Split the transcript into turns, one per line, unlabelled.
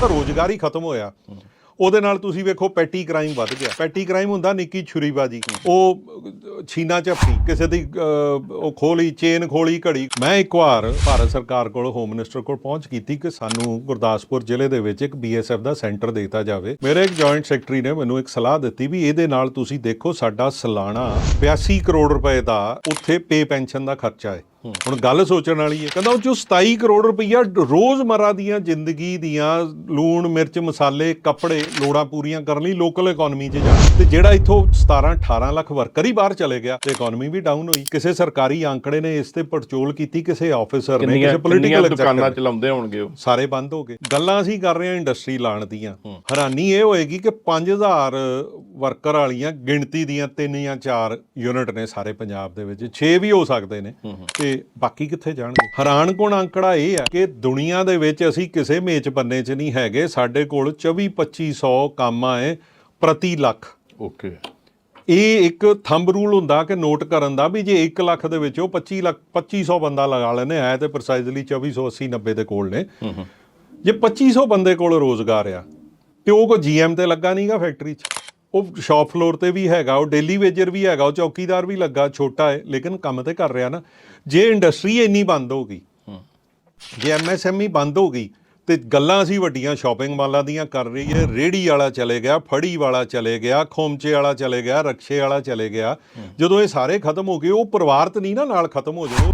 ਤਾਂ ਰੋਜ਼ਗਾਰ ਹੀ ਖਤਮ ਹੋਇਆ। ਉਹਦੇ ਨਾਲ ਤੁਸੀਂ ਵੇਖੋ ਪੈਟੀ ਕ੍ਰਾਈਮ ਵੱਧ ਗਿਆ। ਪੈਟੀ ਕ੍ਰਾਈਮ ਹੁੰਦਾ ਨਿੱਕੀ ਛੁਰੀਬਾਜੀ। ਉਹ ਛੀਨਾ ਝਪਟੀ ਕਿਸੇ ਦੀ ਉਹ ਖੋਲੀ ਚੇਨ ਖੋਲੀ ਘੜੀ। ਮੈਂ ਇੱਕ ਵਾਰ ਭਾਰਤ ਸਰਕਾਰ ਕੋਲ ਹੋਮ ਮਿਨਿਸਟਰ ਕੋਲ ਪਹੁੰਚ ਕੀਤੀ ਕਿ ਸਾਨੂੰ ਗੁਰਦਾਸਪੁਰ ਜ਼ਿਲ੍ਹੇ ਦੇ ਵਿੱਚ ਇੱਕ ਬੀਐਸਐਫ ਦਾ ਸੈਂਟਰ ਦਿੱਤਾ ਜਾਵੇ। ਮੇਰੇ ਇੱਕ ਜੁਆਇੰਟ ਸੈਕਟਰੀ ਨੇ ਮੈਨੂੰ ਇੱਕ ਸਲਾਹ ਦਿੱਤੀ ਵੀ ਇਹਦੇ ਨਾਲ ਤੁਸੀਂ ਦੇਖੋ ਸਾਡਾ ਸਾਲਾਨਾ 82 ਕਰੋੜ ਰੁਪਏ ਦਾ ਉੱਥੇ ਪੇ ਪੈਨਸ਼ਨ ਦਾ ਖਰਚਾ ਹੈ। ਹੁਣ ਗੱਲ ਸੋਚਣ ਵਾਲੀ ਹੈ। ਕਹਿੰਦਾ ਉਹ ਚੋਂ 27 ਕਰੋੜ ਰੁਪਈਆ ਰੋਜ਼ਮਰਾ ਦੀਆਂ ਜ਼ਿੰਦਗੀ ਦੀਆਂ ਲੂਣ ਮਿਰਚ ਮਸਾਲੇ ਕੱਪੜੇ ਲੋੜਾਂ ਪੂਰੀਆਂ ਕਰਨ ਲਈ ਲੋਕਲ ਇਕਨੋਮੀ 'ਚ ਜਾਣਾ। ਤੇ ਜਿਹੜਾ ਇੱਥੋਂ 17 18 ਲੱਖ ਵਰਕਰ ਹੀ ਬਾਹਰ ਚਲੇ ਗਿਆ ਤੇ ਇਕਨੋਮੀ ਵੀ ਡਾਊਨ ਹੋਈ। ਕਿਸੇ ਸਰਕਾਰੀ ਆંકੜੇ ਨੇ ਇਸ ਤੇ ਪੜਚੋਲ ਕੀਤੀ ਕਿਸੇ ਆਫੀਸਰ ਨੇ ਕਿਸੇ ਪੋਲੀਟੀਕਲ
ਦੁਕਾਨਾਂ ਚਲਾਉਂਦੇ ਹੋਣਗੇ ਉਹ?
ਸਾਰੇ ਬੰਦ ਹੋ ਗਏ। ਗੱਲਾਂ ਅਸੀਂ ਕਰ ਰਹੇ ਹਾਂ ਇੰਡਸਟਰੀ ਲਾਣ ਦੀਆਂ। ਹੈਰਾਨੀ ਇਹ ਹੋਏਗੀ ਕਿ 5000 ਵਰਕਰ ਵਾਲੀਆਂ ਗਿਣਤੀ ਦੀਆਂ ਤਿੰਨ ਜਾਂ ਚਾਰ ਯੂਨਿਟ ਨੇ ਸਾਰੇ ਪੰਜਾਬ ਦੇ ਵਿੱਚ। 6 ਵੀ ਹੋ ਸਕਦੇ ਨੇ। ਤੇ ਬਾਕੀ ਕਿੱਥੇ ਜਾਣਗੇ? ਹੈਰਾਨ ਕੋਣ ਅੰਕੜਾ ਇਹ ਹੈ ਕਿ ਦੁਨੀਆ ਦੇ ਵਿੱਚ ਅਸੀਂ ਕਿਸੇ ਮੇਚ ਪੰਨੇ 'ਚ ਨਹੀਂ ਹੈਗੇ। ਸਾਡੇ ਕੋਲ 24 2500 ਕੰਮ ਆਏ ਪ੍ਰਤੀ ਲੱਖ।
ਓਕੇ
ਇਹ ਇੱਕ ਥੰਬ ਰੂਲ ਹੁੰਦਾ ਕਿ ਨੋਟ ਕਰਨ ਦਾ ਵੀ ਜੇ 1 ਲੱਖ ਦੇ ਵਿੱਚੋਂ 25 ਲੱਖ 2500 ਬੰਦਾ ਲਗਾ ਲੈਣੇ ਹੈ ਤੇ ਪ੍ਰੀਸਾਈਜ਼ਲੀ 2480 90 ਦੇ ਕੋਲ ਨੇ। ਜੇ 2500 ਬੰਦੇ ਕੋਲ ਰੋਜ਼ਗਾਰ ਆ ਤੇ ਉਹ ਕੋ ਜੀਐਮ ਤੇ ਲੱਗਾ ਨਹੀਂਗਾ ਫੈਕਟਰੀ 'ਚ। ਉਹ ਸ਼ਾਪ ਫਲੋਰ ਤੇ ਵੀ ਹੈਗਾ ਉਹ ਡੇਲੀ ਵੇਜਰ ਵੀ ਹੈਗਾ ਉਹ ਚੌਕੀਦਾਰ ਵੀ ਲੱਗਾ ਛੋਟਾ ਹੈ ਲੇਕਿਨ ਕੰਮ ਤੇ ਕਰ ਰਿਹਾ ਨਾ। ਜੇ ਇੰਡਸਟਰੀ ਇੰਨੀ ਬੰਦ ਹੋ ਗਈ ਜੇ ਐਮਐਸਐਮਈ ਬੰਦ ਹੋ ਗਈ ਤੇ ਗੱਲਾਂ ਅਸੀਂ ਵੱਡੀਆਂ ਸ਼ਾਪਿੰਗ ਮਾਲਾਂ ਦੀਆਂ ਕਰ ਰਹੀ ਹੈ ਰੇੜੀ ਵਾਲਾ ਚਲੇ ਗਿਆ ਫੜੀ ਵਾਲਾ ਚਲੇ ਗਿਆ ਖੋਮਚੇ ਵਾਲਾ ਚਲੇ ਗਿਆ ਰਕਸ਼ੇ ਵਾਲਾ ਚਲੇ ਗਿਆ। ਜਦੋਂ ਇਹ ਸਾਰੇ ਖਤਮ ਹੋ ਗਏ ਉਹ ਪਰਿਵਾਰ ਤਾਂ ਨਹੀਂ ਨਾ ਨਾਲ ਖਤਮ ਹੋ ਜਾਓ।